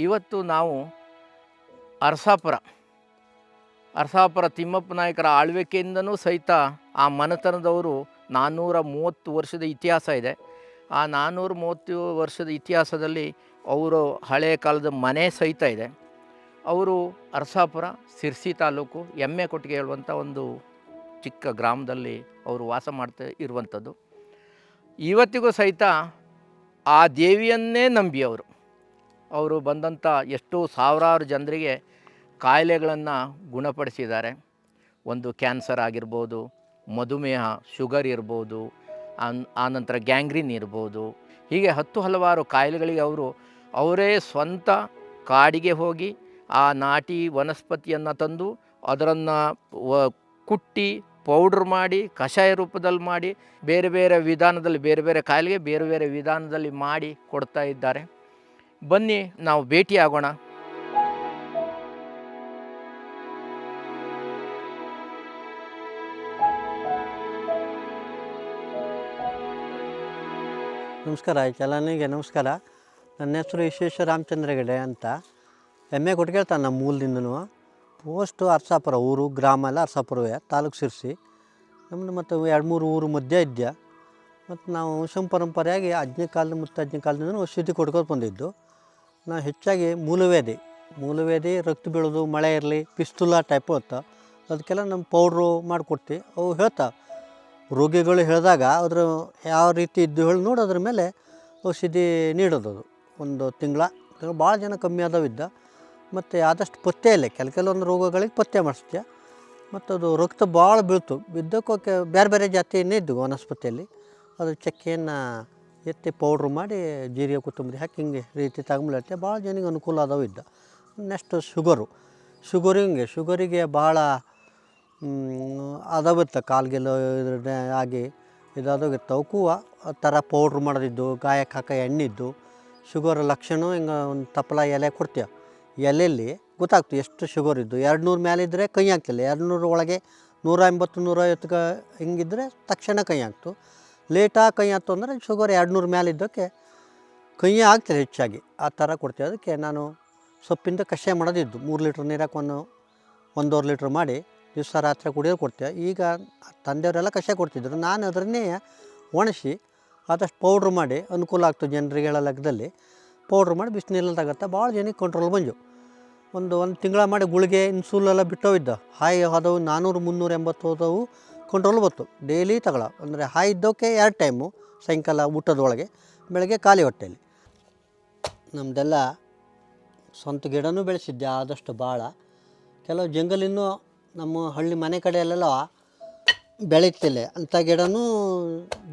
ಇವತ್ತು ನಾವು ಅರಸಾಪುರ ಅರಸಾಪುರ ತಿಮ್ಮಪ್ಪ ನಾಯಕರ ಆಳ್ವಿಕೆಯಿಂದನೂ ಸಹಿತ ಆ ಮನೆತನದವರು ನಾನ್ನೂರ ಮೂವತ್ತು ವರ್ಷದ ಇತಿಹಾಸ ಇದೆ. ಆ ನಾನ್ನೂರ ಮೂವತ್ತು ವರ್ಷದ ಇತಿಹಾಸದಲ್ಲಿ ಅವರು ಹಳೆಯ ಕಾಲದ ಮನೆ ಸಹಿತ ಇದೆ. ಅವರು ಅರಸಾಪುರ, ಸಿರ್ಸಿ ತಾಲೂಕು, ಎಮ್ಮೆ ಕೊಟ್ಟಿಗೆ ಹೇಳುವಂಥ ಒಂದು ಚಿಕ್ಕ ಗ್ರಾಮದಲ್ಲಿ ಅವರು ವಾಸ ಮಾಡ್ತಾ ಇರುವಂಥದ್ದು. ಇವತ್ತಿಗೂ ಸಹಿತ ಆ ದೇವಿಯನ್ನೇ ನಂಬಿ ಅವರು ಅವರು ಬಂದಂಥ ಎಷ್ಟೋ ಸಾವಿರಾರು ಜನರಿಗೆ ಕಾಯಿಲೆಗಳನ್ನು ಗುಣಪಡಿಸಿದ್ದಾರೆ. ಒಂದು ಕ್ಯಾನ್ಸರ್ ಆಗಿರ್ಬೋದು, ಮಧುಮೇಹ, ಶುಗರ್ ಇರ್ಬೋದು, ಆನ್ ಆನಂತರ ಗ್ಯಾಂಗ್ರೀನ್ ಇರ್ಬೋದು. ಹೀಗೆ ಹತ್ತು ಹಲವಾರು ಕಾಯಿಲೆಗಳಿಗೆ ಅವರು, ಅವರೇ ಸ್ವಂತ ಕಾಡಿಗೆ ಹೋಗಿ ಆ ನಾಟಿ ವನಸ್ಪತಿಯನ್ನು ತಂದು ಅದರನ್ನು ಕುಟ್ಟಿ, ಪೌಡ್ರ್ ಮಾಡಿ, ಕಷಾಯ ರೂಪದಲ್ಲಿ ಮಾಡಿ, ಬೇರೆ ಬೇರೆ ವಿಧಾನದಲ್ಲಿ, ಬೇರೆ ಬೇರೆ ಕಾಯಿಲೆಗೆ ಬೇರೆ ಬೇರೆ ವಿಧಾನದಲ್ಲಿ ಮಾಡಿ ಕೊಡ್ತಾ ಇದ್ದಾರೆ. ಬನ್ನಿ, ನಾವು ಭೇಟಿಯಾಗೋಣ. ನಮಸ್ಕಾರ ಚಲನಿಗೆ ನಮಸ್ಕಾರ. ನನ್ನ ಹೆಸರು ವಿಶ್ವೇಶ್ವರ ರಾಮಚಂದ್ರ ಗಡೆ ಅಂತ. ಎಮ್ಮೆ ಕೊಟ್ಕೇಳ್ತಾನೆ ನಮ್ಮ ಮೂಲದಿಂದನೂ ಪೋಸ್ಟು ಅರ್ಸಾಪುರ ಊರು, ಗ್ರಾಮ ಎಲ್ಲ ಅರ್ಸಾಪುರವೇ, ತಾಲೂಕು ಸಿರ್ಸಿ ನಮ್ಮದು ಮತ್ತು ಎರಡು ಮೂರು ಊರು ಮಧ್ಯ ಇದ್ದೆ ಮತ್ತು ನಾವು ವಂಶ ಪರಂಪರೆಯಾಗಿ ಅಜ್ಞೆ ಕಾಲದ ಮುತ್ತಜ್ಞ ಕಾಲದಿಂದ ಔಷಧಿ ಕೊಡ್ಕೊಂಡು ಬಂದಿದ್ದು. ನಾವು ಹೆಚ್ಚಾಗಿ ಮೂಲವೇದಿ ಮೂಲವೇದಿ ರಕ್ತ ಬೀಳೋದು, ಮಳೆ ಇರಲಿ, ಪಿಸ್ತುಲ ಟೈಪ್ ಅಂತ. ಅದಕ್ಕೆಲ್ಲ ನಮ್ಮ ಪೌಡ್ರು ಮಾಡಿಕೊಡ್ತಿ. ಅವು ಹೇಳ್ತಾ, ರೋಗಿಗಳು ಹೇಳಿದಾಗ ಅದ್ರ ಯಾವ ರೀತಿ ಇದ್ದು ಹೇಳಿ ನೋಡಿ ಅದ್ರ ಮೇಲೆ ಔಷಧಿ ನೀಡೋದು ಒಂದು ತಿಂಗಳ ಭಾಳ ಜನ ಕಮ್ಮಿ ಆದವಿದ್ದ ಮತ್ತು ಆದಷ್ಟು ಪತ್ತೆ ಇಲ್ಲ, ಕೆಲ ಕೆಲವೊಂದು ರೋಗಗಳಿಗೆ ಪತ್ತೆ ಮಾಡಿಸ್ತೀಯ. ಮತ್ತು ಅದು ರಕ್ತ ಭಾಳ ಬೀಳ್ತು. ಬಿದ್ದಕ್ಕೋಕೆ ಬೇರೆ ಬೇರೆ ಜಾತಿಯನ್ನೇ ಇದ್ದವು ವನಸ್ಪತಿಯಲ್ಲಿ. ಅದು ಚಕ್ಕೆಯನ್ನು ಎತ್ತಿ ಪೌಡ್ರ್ ಮಾಡಿ ಜೀರಿಗೆ, ಕೊತ್ತಂಬರಿ ಹಾಕಿ ಹಿಂಗೆ ರೀತಿ ತಗೊಂಬಿಡತ್ತೆ ಭಾಳ ಜನಿಗೆ ಅನುಕೂಲ ಆದವು ಇದ್ದ. Next sugar. ಶುಗರಿಂಗೆ ಶುಗರಿಗೆ ಭಾಳ ಅದಾವಿತ್ತು ಕಾಲ್ಗೆಲ್ಲ ಇದ್ರ ಆಗಿ ಇದಾದಾಗಿತ್ತು ಅವಕ್ಕೂ ಆ ಥರ ಪೌಡ್ರ್ ಮಾಡೋದಿದ್ದು, ಗಾಯಕ್ಕೆ ಹಾಕ ಎಣ್ಣಿದ್ದು, ಶುಗರ್ ಲಕ್ಷಣ ಹಿಂಗೆ ಒಂದು ತಪ್ಪಲ ಎಲೆ ಕೊಡ್ತೀವಿ. ಎಲೆಯಲ್ಲಿ ಗೊತ್ತಾಗ್ತು ಎಷ್ಟು ಶುಗರ್ ಇದ್ದು. ಎರಡು ನೂರು ಮೇಲೆ ಇದ್ದರೆ ಕೈ ಆಗ್ತಿಲ್ಲ. ಎರಡು ನೂರು ಒಳಗೆ ನೂರ ಎಂಬತ್ತು, ನೂರೈವತ್ತು ಹಿಂಗಿದ್ರೆ ತಕ್ಷಣ ಕೈ ಆಗ್ತು. ಲೇಟಾಗಿ ಕೈ ಆಯ್ತು ಅಂದರೆ ಶುಗರ್ ಎರಡು ನೂರು ಮೇಲೆ ಇದ್ದಕ್ಕೆ ಕೈಯೇ ಆಗ್ತಿಲ್ಲ ಹೆಚ್ಚಾಗಿ. ಆ ಥರ ಕೊಡ್ತೀವಿ. ಅದಕ್ಕೆ ನಾನು ಸೊಪ್ಪಿಂದ ಕಷಾಯ ಮಾಡೋದಿದ್ದು. ಮೂರು ಲೀಟ್ರ್ ನೀರಕ್ಕೆ ಒಂದು ಒಂದೂವರೆ ಲೀಟ್ರ್ ಮಾಡಿ ದಿವಸ ರಾತ್ರಿ ಕುಡಿಯೋದು ಕೊಡ್ತೀವಿ. ಈಗ ತಂದೆಯವರೆಲ್ಲ ಕಷಾಯ ಕೊಡ್ತಿದ್ರು ನಾನು ಅದರನ್ನೇ ಒಣಸಿ ಆದಷ್ಟು ಪೌಡ್ರ್ ಮಾಡಿ, ಅನುಕೂಲ ಆಗ್ತದೆ ಜನರಿಗೆ ಹೇಳೋ ಲೆಕ್ಕದಲ್ಲಿ ಪೌಡ್ರ್ ಮಾಡಿ ಬಿಸಿನೀರಲ್ಲಿ ತಗತ್ತೆ ಭಾಳ ಜನಕ್ಕೆ ಕಂಟ್ರೋಲ್ ಬಂದು ಒಂದು ಒಂದು ತಿಂಗಳ ಮಾಡಿ ಗುಳಿಗೆ ಇನ್ಸುಲೆಲ್ಲ ಬಿಟ್ಟೋವಿದ್ದ ಹಾಯ್, ಹೋದವು ನಾನ್ನೂರು ಮುನ್ನೂರ ಎಂಬತ್ತು ಹೋದವು ಕಂಟ್ರೋಲ್ ಬಂತು ಡೈಲಿ ತಗೊಳ. ಅಂದರೆ ಹಾಯ್ ಇದ್ದೋಕೆ ಎರಡು ಟೈಮು ಸಾಯಂಕಾಲ ಊಟದೊಳಗೆ ಬೆಳಗ್ಗೆ ಖಾಲಿ ಹೊಟ್ಟೆಯಲ್ಲಿ ನಮ್ಮದೆಲ್ಲ ಸ್ವಂತ ಗಿಡನೂ ಬೆಳೆಸಿದ್ದೆ, ಆದಷ್ಟು ಭಾಳ ಕೆಲವು ಜಂಗಲಿನೂ ನಮ್ಮ ಹಳ್ಳಿ ಮನೆ ಕಡೆಯಲ್ಲೆಲ್ಲ ಬೆಳೀತಿಲ್ಲ. ಅಂಥ ಗಿಡನೂ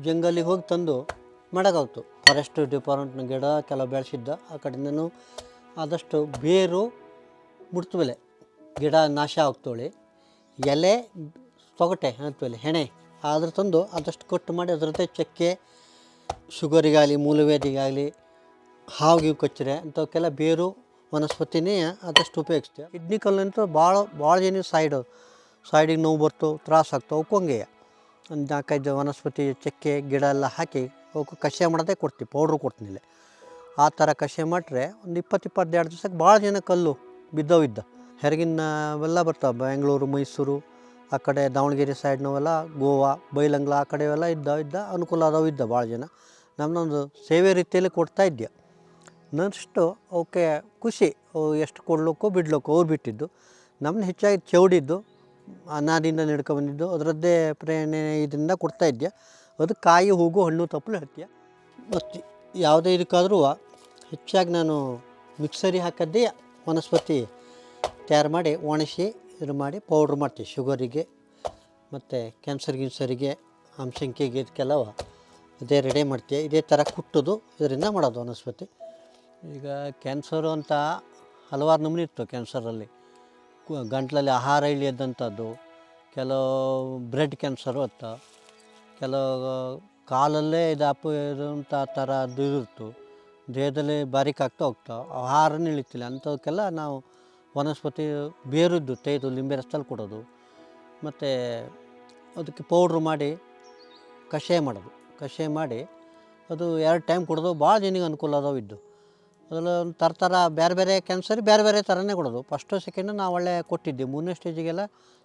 ಜಂಗಲಿಗೆ ಹೋಗಿ ತಂದು ಮಾಡೋಕ್ಕಾಗ್ತು ಫಾರೆಸ್ಟ್ ಡಿಪಾರ್ಟ್ಮೆಂಟ್ನ ಗಿಡ ಕೆಲವು ಬೆಳೆಸಿದ್ದ. ಆ ಕಡೆಯಿಂದನೂ ಆದಷ್ಟು ಬೇರು ಮುಟ್ತುವಲೆ ಗಿಡ ನಾಶ ಆಗ್ತೋಳಿ. ಎಲೆ ತೊಗಟೆ ಅಂತೀವಲ್ಲ ಹೆಣೆ. ಆದ್ರೆ ತಂದು ಅದಷ್ಟು ಕಟ್ಟು ಮಾಡಿ ಅದ್ರ ಜೊತೆ ಚಕ್ಕೆ, ಶುಗರಿಗಾಗಲಿ ಮೂಲವೇದಿಗಾಗಲಿ ಹಾವಿಗೆ ಕೊಚ್ಚರೆ, ಅಂಥವಕ್ಕೆಲ್ಲ ಬೇರು, ವನಸ್ಪತಿನೇ ಅದಷ್ಟು ಉಪಯೋಗಿಸ್ತೀವಿ ಕಿಡ್ನಿ ಕಲ್ಲಂತೂ ಭಾಳ ಭಾಳ ಜನ ಸೈಡು, ಸೈಡಿಗೆ ನೋವು ಬರ್ತು, ತ್ರಾಸ ಆಗ್ತಾವೆ ಅವಕ್ಕೆ ಹಂಗೆ. ಒಂದು ನಾಲ್ಕೈದು ವನಸ್ಪತಿ, ಚಕ್ಕೆ, ಗಿಡ ಎಲ್ಲ ಹಾಕಿ, ಅವಕ್ಕೆ ಕಷಾಯ ಮಾಡೋದೇ ಕೊಡ್ತೀವಿ, ಪೌಡ್ರು ಕೊಡ್ತೀನಿ ಆ ಥರ ಕಷಾಯ ಮಾಡಿದ್ರೆ ಒಂದು ಇಪ್ಪತ್ತು, ಇಪ್ಪತ್ತೆರಡು ದಿವ್ಸಕ್ಕೆ ಭಾಳ ಜನ ಕಲ್ಲು ಬಿದ್ದವಿದ್ದ ಹೆರಗಿನ ಎಲ್ಲ ಬರ್ತಾವೆ, ಬೆಂಗಳೂರು, ಮೈಸೂರು ಆ ಕಡೆ ದಾವಣಗೆರೆ ಸೈಡ್ನವೆಲ್ಲ ಗೋವಾ, ಬೈಲಂಗ್ಲ ಆ ಕಡೆವೆಲ್ಲ ಇದ್ದ ಇದ್ದ, ಅನುಕೂಲ ಅದಾವು ಇದ್ದ ಭಾಳ ಜನ. ನಮ್ಮದೊಂದು ಸೇವೆ ರೀತಿಯಲ್ಲಿ ಕೊಡ್ತಾ ಇದ್ದೆ. ನಷ್ಟು ಅವಕ್ಕೆ ಖುಷಿ ಎಷ್ಟು ಕೊಡ್ಲಿಕ್ಕೋ, ಬಿಡ್ಲಿಕ್ಕೋ, ಅವ್ರು ಬಿಟ್ಟಿದ್ದು. ನಮ್ಮನ್ನ ಹೆಚ್ಚಾಗಿ ಚೌಡಿದ್ದು ಅನಾದಿಂದ ನಡ್ಕೊಬಂದಿದ್ದು ಅದರದ್ದೇ ಪ್ರೇರಣೆ ಇದರಿಂದ ಕೊಡ್ತಾ ಇದ್ದೆ. ಅದು ಕಾಯಿ, ಹೂಗು, ಹಣ್ಣು, ತಪ್ಪಲು ಹತ್ಯ ಮತ್ತು ಯಾವುದೇ ಇದಕ್ಕಾದರೂ ಹೆಚ್ಚಾಗಿ ನಾನು ಮಿಕ್ಸರಿ ಹಾಕದ್ದೇ ವನಸ್ಪತಿ ತಯಾರು ಮಾಡಿ ಒಣಗಿಸಿ ಇದು ಮಾಡಿ ಪೌಡ್ರ್ ಮಾಡ್ತೀವಿ. ಶುಗರಿಗೆ ಮತ್ತು ಕ್ಯಾನ್ಸರ್ ಗಿನ್ಸರಿಗೆ ಅಂಶಂಕೆಗೆ ಇದಕ್ಕೆಲ್ಲವ ಇದೇ ರೆಡಿ ಮಾಡ್ತೀವಿ. ಇದೇ ಥರ ಕುಟ್ಟೋದು ಇದರಿಂದ ಮಾಡೋದು ವನಸ್ಪತಿ. ಈಗ ಕ್ಯಾನ್ಸರು ಅಂತ ಹಲವಾರು ನಮೂನೆ ಇತ್ತು ಕ್ಯಾನ್ಸರಲ್ಲಿ ಗಂಟ್ಲಲ್ಲಿ ಆಹಾರ ಇಳಿಯದಂಥದ್ದು, ಕೆಲವು ಬ್ರೆಡ್ ಕ್ಯಾನ್ಸರು ಅಂತ, ಕೆಲವು ಕಾಲಲ್ಲೇ ಇದು ಅಪ್ಪ ಇರುವಂಥ ಥರ ಅದು ಇರುತ್ತೆ. ದೇಹದಲ್ಲಿ ಬಾರಿಕಾಗ್ತಾ ಹೋಗ್ತಾವೆ ಆಹಾರನೂ ಇಳಿತಿಲ್ಲ. ಅಂಥವಕ್ಕೆಲ್ಲ ನಾವು ವನಸ್ಪತಿ ಬೇರಿದ್ದು ತೆಗೆದು ಲಿಂಬೆ ರಸದಲ್ಲಿ ಕೊಡೋದು. ಮತ್ತು ಅದಕ್ಕೆ ಪೌಡ್ರ್ ಮಾಡಿ ಕಷಾಯ ಮಾಡೋದು. ಕಷಾಯ ಮಾಡಿ ಅದು ಎರಡು ಟೈಮ್ ಕೊಡೋದು ಭಾಳ ಜನಿಗೆ ಅನುಕೂಲ ಅದಾವ ಇದ್ದು. ಅದರಲ್ಲಿ ಒಂದು ಥರ ಥರ ಬೇರೆ ಬೇರೆ ಕ್ಯಾನ್ಸರ್ ಬೇರೆ ಬೇರೆ ಥರನೇ ಕೊಡೋದು. ಫಸ್ಟು ಸೆಕೆಂಡು ನಾವು ಒಳ್ಳೆ ಕೊಟ್ಟಿದ್ದೆ ಮೂರನೇ ಸ್ಟೇಜಿಗೆಲ್ಲ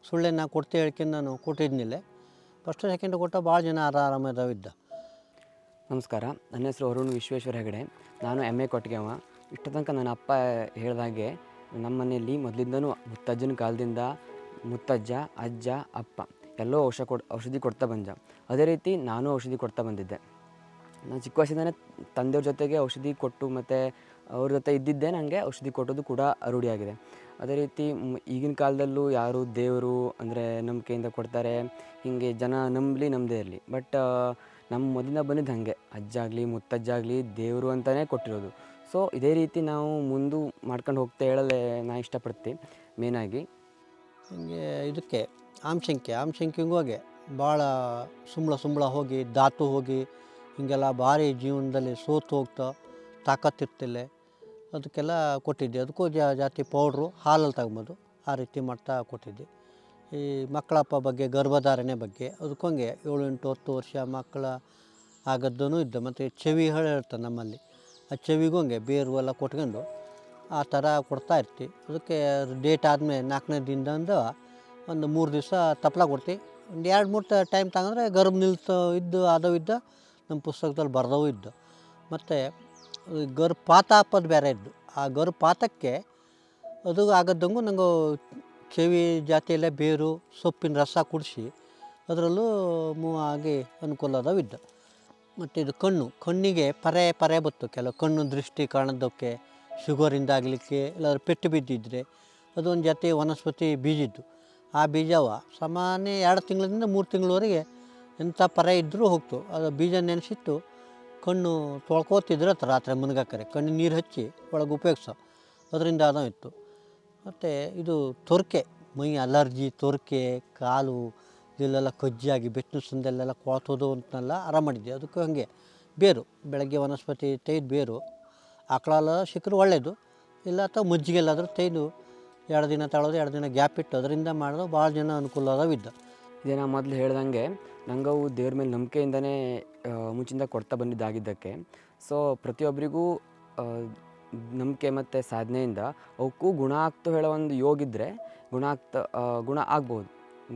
ಸುಳ್ಳೆ ನಾ ಕೊಡ್ತೀವಿ ಹೇಳ್ಕೊಂಡು ನಾನು ಕೊಟ್ಟಿದ್ನಿಲ್ಲ. ಫಸ್ಟು ಸೆಕೆಂಡು ಕೊಟ್ಟ ಭಾಳ ಜನ ಆರಾಮದಾವಿದ್ದ ನಮಸ್ಕಾರ. ನನ್ನ ಹೆಸರು ಅರುಣ್ ವಿಶ್ವೇಶ್ವರ ಹೆಗಡೆ. ನಾನು ಎಂ ಎ ಕೊಟ್ಟಿಗೆವ ಇಷ್ಟು ತನಕ ನನ್ನ ಅಪ್ಪ ಹೇಳ್ದಾಗೆ ನಮ್ಮ ಮನೆಯಲ್ಲಿ ಮೊದಲಿಂದನೂ ಮುತ್ತಜ್ಜನ ಕಾಲದಿಂದ ಮುತ್ತಜ್ಜ, ಅಜ್ಜ, ಅಪ್ಪ ಎಲ್ಲೋ ಔಷಧ ಕೊಡ್, ಔಷಧಿ ಕೊಡ್ತಾ ಬಂದ. ಅದೇ ರೀತಿ ನಾನು ಔಷಧಿ ಕೊಡ್ತಾ ಬಂದಿದ್ದೆ. ನಾನು ಚಿಕ್ಕ ವಯಸ್ಸಿಂದನೇ ತಂದೆಯವ್ರ ಜೊತೆಗೆ ಔಷಧಿ ಕೊಟ್ಟು ಮತ್ತು ಅವ್ರ ಜೊತೆ ಇದ್ದಿದ್ದೆ ನನಗೆ ಔಷಧಿ ಕೊಟ್ಟೋದು ಕೂಡ ರೂಢಿಯಾಗಿದೆ. ಅದೇ ರೀತಿ ಈಗಿನ ಕಾಲದಲ್ಲೂ ಯಾರು ದೇವರು ಅಂದರೆ ನಂಬಿಕೆಯಿಂದ ಕೊಡ್ತಾರೆ, ಹೀಗೆ ಜನ ನಂಬಲಿ ನಮ್ಮದೇ ಇರಲಿ. ಬಟ್ ನಮ್ಮ ಮೊದಲಿಂದ ಬಂದಿದ್ದು ಹಾಗೆ. ಅಜ್ಜ ಆಗಲಿ ಮುತ್ತಜ್ಜ ಆಗಲಿ ದೇವರು ಅಂತಲೇ ಕೊಟ್ಟಿರೋದು. ಸೊ ಇದೇ ರೀತಿ ನಾವು ಮುಂದೆ ಮಾಡ್ಕೊಂಡು ಹೋಗ್ತಾ ಹೇಳಲೆ ನಾ ಇಷ್ಟಪಡ್ತೀನಿ ಮೇನಾಗಿ ಹಿಂಗೆ ಇದಕ್ಕೆ, ಆಮ್ಶಂಕೆ, ಆಮ್ಶಂಕಿಂಗೂ ಹಾಗೆ ಭಾಳ ಸುಂಬಳ ಸುಂಬಳ ಹೋಗಿ ದಾತು ಹೋಗಿ, ಹೀಗೆಲ್ಲ ಭಾರಿ ಜೀವನದಲ್ಲಿ ಸೋತು ಹೋಗ್ತಾ ತಾಕತ್ತಿರ್ತಿಲ್ಲ. ಅದಕ್ಕೆಲ್ಲ ಕೊಟ್ಟಿದ್ದೆ. ಅದಕ್ಕೂ ಜಾತಿ ಪೌಡ್ರು ಹಾಲಲ್ಲಿ ತಗೊಂಬೋದು ಆ ರೀತಿ ಮಾಡ್ತಾ ಕೊಟ್ಟಿದ್ದೆ. ಈ ಮಕ್ಕಳಪ್ಪ ಬಗ್ಗೆ, ಗರ್ಭಧಾರಣೆ ಬಗ್ಗೆ ಅದಕ್ಕೊಂಗೆ ಏಳು ಎಂಟು ಹತ್ತು ವರ್ಷ ಮಕ್ಕಳ ಆಗದ್ದೂ ಇದ್ದ. ಮತ್ತು ಚೆವಿ ಹೇಳಿರ್ತ ನಮ್ಮಲ್ಲಿ. ಆ ಚೆವಿಗೂ ಹಂಗೆ ಬೇರು ಎಲ್ಲ ಕೊಟ್ಕೊಂಡು ಆ ಥರ ಕೊಡ್ತಾ ಇರ್ತಿ ಅದಕ್ಕೆ ಡೇಟ್ ಆದಮೇಲೆ ನಾಲ್ಕನೇ ದಿನದಿಂದ ಒಂದು ಮೂರು ದಿವಸ ತಪ್ಪಲ ಕೊಡ್ತಿ ಒಂದು ಎರಡು ಮೂರು ಟೈಮ್ ತಗೊಂಡ್ರೆ ಗರ್ಭ ನಿಲ್ತು ಇದ್ದು ಆದವು ಇದ್ದ ನಮ್ಮ ಪುಸ್ತಕದಲ್ಲಿ ಬರ್ದವು ಇದ್ದು. ಮತ್ತು ಗರ್ಭಪಾತ ಬೇರೆ ಇದ್ದು. ಆ ಗರ್ಭಪಾತಕ್ಕೆ ಅದು ಆಗದ್ದಂಗೂ ನಂಗೆ ಚೆವಿ ಜಾತಿಯಲ್ಲೇ ಬೇರು ಸೊಪ್ಪಿನ ರಸ ಕುಡಿಸಿ ಅದರಲ್ಲೂ ಮೂ, ಆಗಿ ಅನುಕೂಲ ಅದಾವಿದ್ದ ಮತ್ತು ಇದು ಕಣ್ಣು. ಕಣ್ಣಿಗೆ ಪರೆ ಪರೆ ಬತ್ತು. ಕೆಲವು ಕಣ್ಣು ದೃಷ್ಟಿ ಕಾಣೋದಕ್ಕೆ ಶುಗರಿಂದ ಆಗಲಿಕ್ಕೆ ಇಲ್ಲಾಂದ್ರೆ ಪೆಟ್ಟು ಬಿದ್ದಿದ್ರೆ ಅದೊಂದು ಜಾತಿ ವನಸ್ಪತಿ ಬೀಜಿದ್ದು. ಆ ಬೀಜವ ಸಾಮಾನ್ಯ ಎರಡು ತಿಂಗಳಿಂದ ಮೂರು ತಿಂಗಳವರೆಗೆ ಎಂಥ ಪರೆ ಇದ್ದರೂ ಹೋಗ್ತು. ಅದು ಬೀಜ ನೆನೆಸಿಟ್ಟು ಕಣ್ಣು ತೊಳ್ಕೋತಿದ್ರೆ ಅದು ರಾತ್ರಿ ಮುನ್ಗಾಕರೆ. ಕಣ್ಣು ನೀರು ಹಚ್ಚಿ ಒಳಗೆ ಉಪಯೋಗಿಸೋ. ಅದರಿಂದ ಅದು ಇತ್ತು. ಮತ್ತು ಇದು ತೊರಕೆ. ಮೈ ಅಲರ್ಜಿ, ತೊರಕೆ, ಕಾಲು ಇಲ್ಲೆಲ್ಲ ಕಜ್ಜಿಯಾಗಿ ಬೆಟ್ಟು ಸಂದೆಲ್ಲೆಲ್ಲ ಕೊಳ್ತೋದು ಅಂತನೆಲ್ಲ ಆರಾಮ ಮಾಡಿದ್ದೆ ಅದಕ್ಕೂ ಹಾಗೆ ಬೇರು, ಬೆಳಗ್ಗೆ ವನಸ್ಪತಿ ತೆಗೆದು ಬೇರು ಆಕಳಲ್ಲ ಸಿಕ್ಕರು ಒಳ್ಳೆಯದು ಇಲ್ಲ ಅಥವಾ ಮಜ್ಜಿಗೆಲ್ಲಾದರೂ ತೈದು ಎರಡು ದಿನ ತಳೋದು, ಎರಡು ದಿನ ಗ್ಯಾಪ್ ಇಟ್ಟು ಅದರಿಂದ ಮಾಡೋದು ಭಾಳ ಜನ ಅನುಕೂಲ ಅದಾವಿದ್ದ ಇದೇ ನಾನು ಮೊದಲು ಹೇಳ್ದಂಗೆ ನಂಗವು ದೇವ್ರ ಮೇಲೆ ನಂಬಿಕೆಯಿಂದನೇ ಮುಂಚಿಂದ ಕೊಡ್ತಾ ಬಂದಿದ್ದಾಗಿದ್ದಕ್ಕೆ. ಸೊ ಪ್ರತಿಯೊಬ್ಬರಿಗೂ ನಂಬಿಕೆ ಮತ್ತು ಸಾಧನೆಯಿಂದ ಅವಕ್ಕೂ ಗುಣ ಆಗ್ತು ಹೇಳೋ ಒಂದು ಯೋಗ ಇದ್ದರೆ ಗುಣ ಆಗ್ತಾ ಗುಣ ಆಗ್ಬೋದು.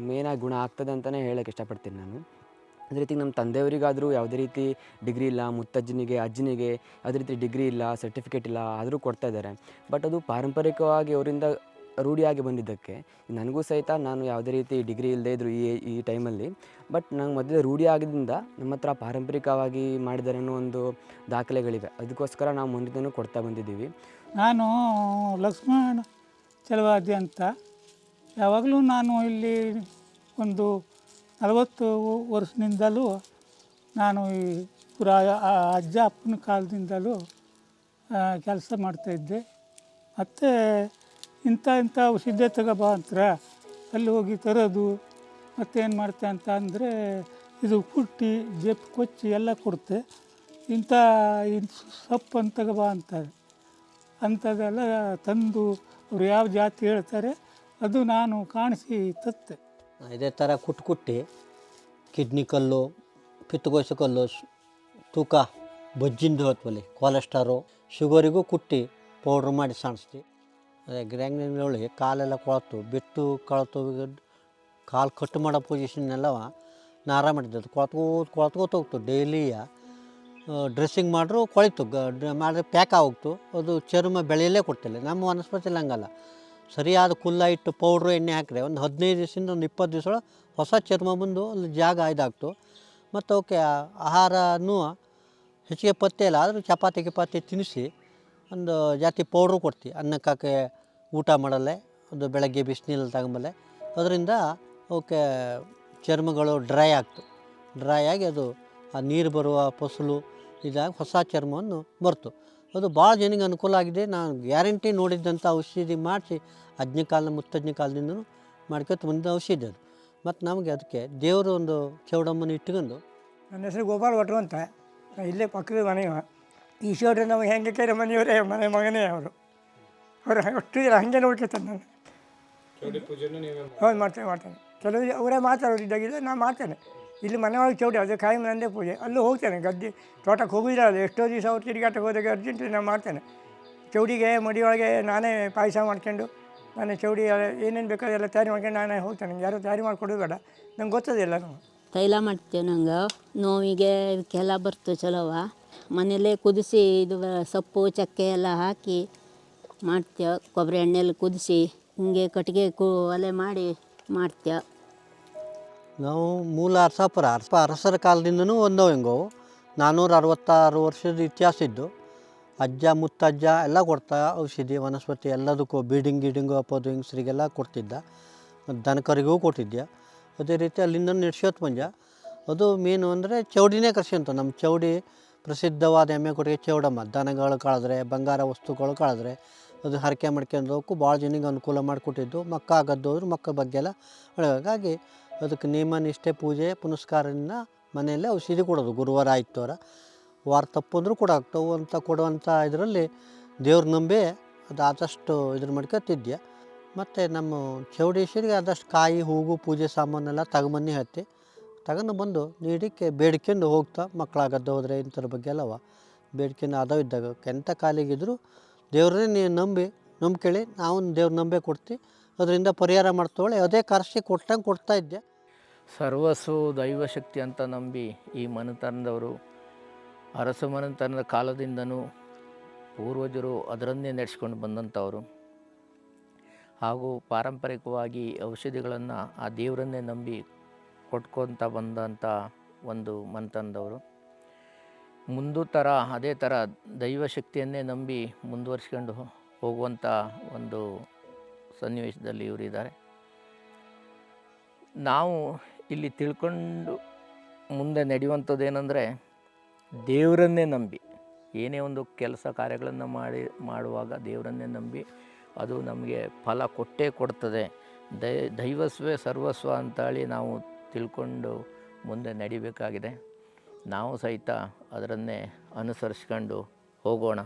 ಮೇನಾಗಿ ಗುಣ ಆಗ್ತದೆ ಅಂತಲೇ ಹೇಳೋಕ್ಕೆ ಇಷ್ಟಪಡ್ತೀನಿ ನಾನು. ಅದೇ ರೀತಿ ನಮ್ಮ ತಂದೆಯವರಿಗಾದರೂ ಯಾವುದೇ ರೀತಿ ಡಿಗ್ರಿ ಇಲ್ಲ, ಮುತ್ತಜ್ಜನಿಗೆ, ಅಜ್ಜನಿಗೆ ಯಾವುದೇ ರೀತಿ ಡಿಗ್ರಿ ಇಲ್ಲ, ಸರ್ಟಿಫಿಕೇಟ್ ಇಲ್ಲ, ಆದರೂ ಕೊಡ್ತಾ ಇದ್ದಾರೆ. ಬಟ್ ಅದು ಪಾರಂಪರಿಕವಾಗಿ ಅವರಿಂದ ರೂಢಿಯಾಗಿ ಬಂದಿದ್ದಕ್ಕೆ ನನಗೂ ಸಹಿತ ನಾನು ಯಾವುದೇ ರೀತಿ ಡಿಗ್ರಿ ಇಲ್ಲದೇ ಇದ್ದರು ಈ ಈ ಟೈಮಲ್ಲಿ. ಬಟ್ ನಂಗೆ ಮೊದಲೇ ರೂಢಿ ಆಗಿದ್ದರಿಂದ ನಮ್ಮ ಹತ್ರ ಪಾರಂಪರಿಕವಾಗಿ ಅನ್ನೋ ಒಂದು ದಾಖಲೆಗಳಿವೆ. ಅದಕ್ಕೋಸ್ಕರ ನಾವು ಮುಂದಿನ ಕೊಡ್ತಾ ಬಂದಿದ್ದೀವಿ. ನಾನು ಲಕ್ಷ್ಮಣ ಚಲವಾದಿ ಅಂತ ಯಾವಾಗಲೂ ನಾನು ಇಲ್ಲಿ ಒಂದು ನಲವತ್ತು ವರ್ಷದಿಂದಲೂ ನಾನು ಈ ಪುರ ಅಜ್ಜ ಅಪ್ಪನ ಕಾಲದಿಂದಲೂ ಕೆಲಸ ಮಾಡ್ತಾಯಿದ್ದೆ ಮತ್ತು ಇಂಥ ಇಂಥ ಔಷಧ ತಗೋಬಾ ಅಂತರ, ಅಲ್ಲಿ ಹೋಗಿ ತರೋದು ಮತ್ತೇನು ಮಾಡ್ತೆ ಅಂತ ಅಂದರೆ ಇದು ಕುಟ್ಟಿ ಜೆಪ್, ಕೊಚ್ಚಿ ಎಲ್ಲ ಕೊಡುತ್ತೆ ಇಂಥ ಇಂಥ ಸೊಪ್ಪನ್ನು ತಗೋಬಾ ಅಂತ ಅಂಥದ್ದೆಲ್ಲ ತಂದು ಅವ್ರು ಯಾವ ಜಾತಿ ಹೇಳ್ತಾರೆ ಅದು ನಾನು ಕಾಣಿಸಿ ತತ್ತೆ. ಇದೇ ಥರ ಕುಟ್ಟು ಕುಟ್ಟಿ ಕಿಡ್ನಿ ಕಲ್ಲು ಪಿತ್ತಕೋಶ ಕಲ್ಲು ತೂಕ, ಬೊಜ್ಜಿಂದು ಹೊತ್ತಲ್ಲಿ ಕೊಲೆಸ್ಟ್ರಾಲು ಶುಗರಿಗೂ ಕುಟ್ಟಿ ಪೌಡ್ರ್ ಮಾಡಿ ಸಾಣಿಸ್ತಿ ಅದೇ ಗ್ರ್ಯಾಂಗ್ನಲ್ಲಿ ಕಾಲೆಲ್ಲ ಕೊಳತು ಬಿಟ್ಟು ಕಳತು, ಕಾಲು ಕಟ್ ಮಾಡೋ ಪೊಸಿಷನ್ನೆಲ್ಲವ ನಾರ ಅದು ಕೊಳ್ತ್ಕೋತ ಕೊಳತ್ಕೋತ ಹೋಗ್ತು ಡೈಲಿಯ ಡ್ರೆಸ್ಸಿಂಗ್ ಮಾಡ್ರು ಕೊಳಿತು, ಗ ಮಾಡಿದ್ರೆ ಪ್ಯಾಕ್ ಆಗೋಗ್ತು. ಅದು ಚರ್ಮ ಬೆಳೆಯಲ್ಲೇ ಕೊಡ್ತಿಲ್ಲ. ನಮ್ಮ ವನಸ್ಪತಿಲಿ ಹಂಗಲ್ಲ. ಸರಿಯಾದ ಕುಲ್ಲ ಇಟ್ಟು ಪೌಡ್ರು ಎಣ್ಣೆ ಹಾಕಿದ್ರೆ ಒಂದು ಹದಿನೈದು ದಿವಸದಿಂದ ಒಂದು ಇಪ್ಪತ್ತು ದಿವಸ ಒಳಗೆ ಹೊಸ ಚರ್ಮ ಬಂದು ಅಲ್ಲಿ ಜಾಗ ಇದಾಗ್ತು. ಮತ್ತು ಅವಕ್ಕೆ ಆಹಾರನೂ ಹೆಚ್ಚಿಗೆ ಪತ್ತೆ ಇಲ್ಲ, ಆದರೂ ಚಪಾತಿ ಗಿಪಾತಿ ತಿನ್ನಿಸಿ ಒಂದು ಜಾತಿ ಪೌಡ್ರು ಕೊಡ್ತೀವಿ. ಅನ್ನಕ್ಕಾಕೆ ಊಟ ಮಾಡಲ್ಲೇ, ಒಂದು ಬೆಳಗ್ಗೆ ಬಿಸಿನೀರಲ್ಲಿ ತಗೊಂಬಲ್ಲೆ. ಅದರಿಂದ ಅವಕ್ಕೆ ಚರ್ಮಗಳು ಡ್ರೈ ಆಗ್ತು. ಡ್ರೈ ಆಗಿ ಅದು ಆ ನೀರು ಬರುವ ಫಸಲು ಇದಾಗಿ ಹೊಸ ಚರ್ಮವನ್ನು ಮರ್ತು ಅದು ಭಾಳ ಜನಕ್ಕೆ ಅನುಕೂಲ ಆಗಿದೆ. ನಾನು ಗ್ಯಾರಂಟಿ ನೋಡಿದ್ದಂಥ ಔಷಧಿ ಮಾಡಿಸಿ ಅಜ್ಞ ಕಾಲ ಮುತ್ತಜ್ಞ ಕಾಲದಿಂದನೂ ಮಾಡ್ಕೊತ ಬಂದ ಔಷಧಿ ಅದು. ಮತ್ತು ನಮಗೆ ಅದಕ್ಕೆ ದೇವರು ಒಂದು ಚೌಡಮ್ಮನ ಇಟ್ಕೊಂಡು ನನ್ನ ಹೆಸರು ಗೋಪಾಲ್ ಭಟ್ರು ಅಂತ. ಇಲ್ಲೇ ಪಕ್ಕದ ಮನೆಯವ. ಈಶ್ವರ ನಾವು ಹೆಂಗೆ ಕೇರೆ ಮನೆಯವರೇ ಮನೆ ಮಗನೇ ಅವರು. ಅವರು ಅಷ್ಟು ಜನ ಹಾಗೆ ನೋಡ್ಕೊತಾರೆ ನಾನು ಹೌದು ಮಾಡ್ತೇನೆ ಮಾಡ್ತೇನೆ. ಕೆಲವು ಅವರೇ ಮಾತಾಡೋರು ಇದ್ದಾಗಿದ್ದರೆ ನಾನು ಮಾಡ್ತೇನೆ. ಇಲ್ಲಿ ಮನೆ ಒಳಗೆ ಚೌಡಿ ಅದು ಕಾಯಿ ನಂದೇ ಪೂಜೆ. ಅಲ್ಲೂ ಹೋಗ್ತೇನೆ ಗದ್ದೆ, ತೋಟಕ್ಕೆ ಹೋಗಿಲ್ಲ ಅದು ಎಷ್ಟೋ ದಿವಸ ಅವ್ರು ತಿರುಗಾಟಕ್ಕೆ ಹೋದಾಗ ಅರ್ಜೆಂಟ್ ನಾನು ಮಾಡ್ತೇನೆ. ಚೌಡಿಗೆ ಮಡಿಯೊಳಗೆ ನಾನೇ ಪಾಯಸ ಮಾಡ್ಕೊಂಡು ನಾನು ಚೌಡಿ ಏನೇನು ಬೇಕಾದ್ರೆ ಎಲ್ಲ ತಯಾರಿ ಮಾಡ್ಕೊಂಡು ನಾನೇ ಹೋಗ್ತೇನೆ. ಯಾರು ತಯಾರಿ ಮಾಡಿಕೊಡೋದು ಬೇಡ. ನಂಗೆ ಗೊತ್ತದಿಲ್ಲ ನಾವು ತೈಲ ಮಾಡ್ತೇವೆ ನಂಗೆ. ನೋವಿಗೆ ಇದಕ್ಕೆಲ್ಲ ಬರ್ತು ಚಲೋವ. ಮನೆಯಲ್ಲೇ ಕುದಿಸಿ ಇದು ಸೊಪ್ಪು, ಚಕ್ಕೆ ಎಲ್ಲ ಹಾಕಿ ಮಾಡ್ತೇವೆ. ಕೊಬ್ಬರಿ ಎಣ್ಣೆಯಲ್ಲಿ ಕುದಿಸಿ ಹಿಂಗೆ ಕಟ್ಟಿಗೆ ಕು ಒಲೆ ಮಾಡಿ ಮಾಡ್ತೇವೆ. ನಾವು ಮೂಲ ಅರಸಾಪುರ ಅರಸ ಅರಸರ ಕಾಲದಿಂದನೂ ಒಂದೋ ಹೆಂಗೋ ನಾನ್ನೂರ ಅರವತ್ತಾರು ವರ್ಷದ ಇತಿಹಾಸ ಇದ್ದು, ಅಜ್ಜ, ಮುತ್ತಜ್ಜ ಎಲ್ಲ ಕೊಡ್ತಾ ಔಷಧಿ, ವನಸ್ಪತಿ ಎಲ್ಲದಕ್ಕೂ ಬೀಡಿಂಗ್, ಗೀಡಿಂಗು ಅಪ್ಪದು ಹಿಂಗ್ಸ್ರಿಗೆಲ್ಲ ಕೊಡ್ತಿದ್ದ. ದನಕರಿಗೂ ಕೊಟ್ಟಿದ್ದೆ. ಅದೇ ರೀತಿ ಅಲ್ಲಿಂದ ಮಂಜ ಅದು ಮೇನು ಅಂದರೆ ಚೌಡಿನೇ ಕರ್ಸ್ಕೊಂತ, ನಮ್ಮ ಚೌಡಿ ಪ್ರಸಿದ್ಧವಾದ ಎಮ್ಮೆ ಕೊಟ್ಟಿಗೆ ಚೌಡಮ್ಮ. ದನಗಳು ಕಳೆದ್ರೆ, ಬಂಗಾರ ವಸ್ತುಗಳು ಕಳೆದ್ರೆ, ಅದು ಹರಕೆ ಮಾಡ್ಕೊಂಡು ಭಾಳ ಜನಿಗೆ ಅನುಕೂಲ ಮಾಡಿಕೊಟ್ಟಿದ್ದು. ಮಕ್ಕ ಆಗದ್ದೋದ್ರು ಮಕ್ಕ ಬಗ್ಗೆ ಎಲ್ಲ ಹಾಗಾಗಿ ಅದಕ್ಕೆ ನಿಯಮ ನಿಷ್ಠೆ ಪೂಜೆ ಪುನಸ್ಕಾರದಿಂದ ಮನೆಯಲ್ಲೇ ಔಷಧಿ ಕೊಡೋದು. ಗುರುವಾರ ಆಯ್ತವರ. ವಾರ ತಪ್ಪು ಅಂದರೂ ಆಗ್ತವೆ. ಅಂತ ಕೊಡುವಂಥ ಇದರಲ್ಲಿ ದೇವ್ರ ನಂಬಿ ಅದು ಆದಷ್ಟು ಇದ್ರ ಮಾಡ್ಕೊತಿದ್ಯ ಮತ್ತು ನಮ್ಮ ಚೌಡೇಶ್ವರಿಗೆ ಆದಷ್ಟು ಕಾಯಿ ಹೂವು ಪೂಜೆ ಸಾಮಾನೆಲ್ಲ ತಗೊಂಬನ್ನಿ ಹತ್ತಿ. ತಗೊಂಡು ಬಂದು ನೀಡಿಕ್ಕೆ ಬೇಡ್ಕೊಂಡು ಹೋಗ್ತಾ ಮಕ್ಕಳಾಗದ್ದು ಹೋದರೆ ಇಂಥದ್ರ ಬಗ್ಗೆ ಅಲ್ಲವ? ಬೇಡ್ಕೊಂಡು ಅದಾವ ಇದ್ದಾಗ. ಎಂಥ ಕಾಲಿಗಿದ್ರು ದೇವ್ರನ್ನೇ ನೀವು ನಂಬಿ ನಂಬ್ಕೊಳ್ಳಿ ನಾವು ದೇವ್ರ ನಂಬೆ ಕೊಡ್ತೀವಿ ಅದರಿಂದ ಪರಿಹಾರ ಮಾಡ್ತವಳೆ. ಅದೇ ಕರ್ಸಿ ಕೊಟ್ಟಂಗೆ ಕೊಡ್ತಾ ಇದ್ದೆ. ಸರ್ವಸ್ವ ದೈವಶಕ್ತಿ ಅಂತ ನಂಬಿ ಈ ಮನೆತನದವರು, ಅರಸ ಮನೆತನದ ಕಾಲದಿಂದನೂ ಪೂರ್ವಜರು ಅದರನ್ನೇ ನಡೆಸ್ಕೊಂಡು ಬಂದಂಥವರು. ಹಾಗೂ ಪಾರಂಪರಿಕವಾಗಿ ಔಷಧಿಗಳನ್ನು ಆ ದೇವರನ್ನೇ ನಂಬಿ ಕೊಟ್ಕೊತ ಬಂದಂಥ ಒಂದು ಮನೆತನದವರು. ಮುಂದು ಥರ, ಅದೇ ಥರ ದೈವಶಕ್ತಿಯನ್ನೇ ನಂಬಿ ಮುಂದುವರ್ಸ್ಕೊಂಡು ಹೋಗುವಂಥ ಒಂದು ಸನ್ನಿವೇಶದಲ್ಲಿ ಇವರಿದ್ದಾರೆ. ನಾವು ಇಲ್ಲಿ ತಿಳ್ಕೊಂಡು ಮುಂದೆ ನಡೆಯುವಂಥದ್ದು ಏನಂದರೆ ದೇವರನ್ನೇ ನಂಬಿ. ಏನೇ ಒಂದು ಕೆಲಸ ಕಾರ್ಯಗಳನ್ನು ಮಾಡಿ, ಮಾಡುವಾಗ ದೇವರನ್ನೇ ನಂಬಿ ಅದು ನಮಗೆ ಫಲ ಕೊಟ್ಟೇ ಕೊಡ್ತದೆ. ದೈ, ದೈವಸ್ವೇ ಸರ್ವಸ್ವ ಅಂತೇಳಿ ನಾವು ತಿಳ್ಕೊಂಡು ಮುಂದೆ ನಡಿಬೇಕಾಗಿದೆ. ನಾವು ಸಹಿತ ಅದರನ್ನೇ ಅನುಸರಿಸ್ಕೊಂಡು ಹೋಗೋಣ.